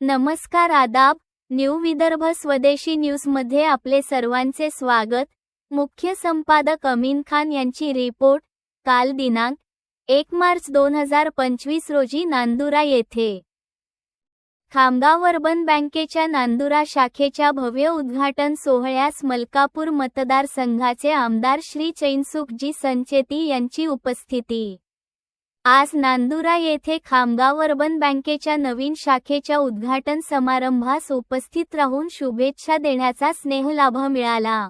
नमस्कार आदाब न्यू विदर्भ स्वदेशी न्यूजमध्ये आपले सर्वांचे स्वागत. मुख्य संपादक अमीन खान यांची रिपोर्ट काल दिनांक एक मार्च दोन हजार पंचवीस रोजी नांदुरा येथे. खामगाव अर्बन बँकेच्या नांदुरा शाखेच्या भव्य उद्घाटन सोहळ्यास मलकापूर मतदारसंघाचे आमदार श्री चैनसुखजी संचेती यांची उपस्थिती. आज नांदुरा येथे खामगाव अर्बन बँकेच्या नवीन शाखेच्या उद्घाटन समारंभास उपस्थित राहून शुभेच्छा देण्याचा स्नेहलाभ मिळाला.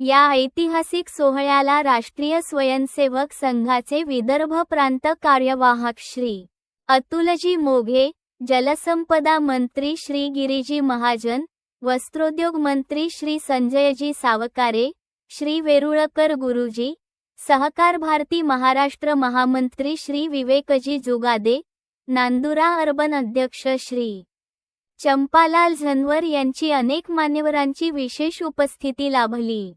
या ऐतिहासिक सोहळ्याला राष्ट्रीय स्वयंसेवक संघाचे विदर्भ प्रांत कार्यवाहक श्री. अतुलजी मोघे जलसंपदा मंत्री श्री गिरीजी महाजन वस्त्रोद्योग मंत्री श्री संजयजी सावकारे श्री वेरुळकर गुरुजी सहकार भारती महाराष्ट्र महामंत्री श्री विवेकजी जुगादे नांदुरा अर्बन अध्यक्ष श्री चंपालाल झनवर यांची अनेक मान्यवरांची विशेष उपस्थिती लाभली.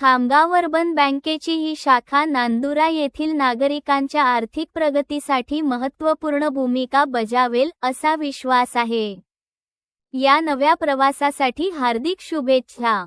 खामगावर्बन बँकेची ही शाखा नांदुरा येथील नागरिकांच्या आर्थिक प्रगतीसाठी महत्त्वपूर्ण भूमिका बजावेल असा विश्वास आहे. या नव्या प्रवासासाठी हार्दिक शुभेच्छा.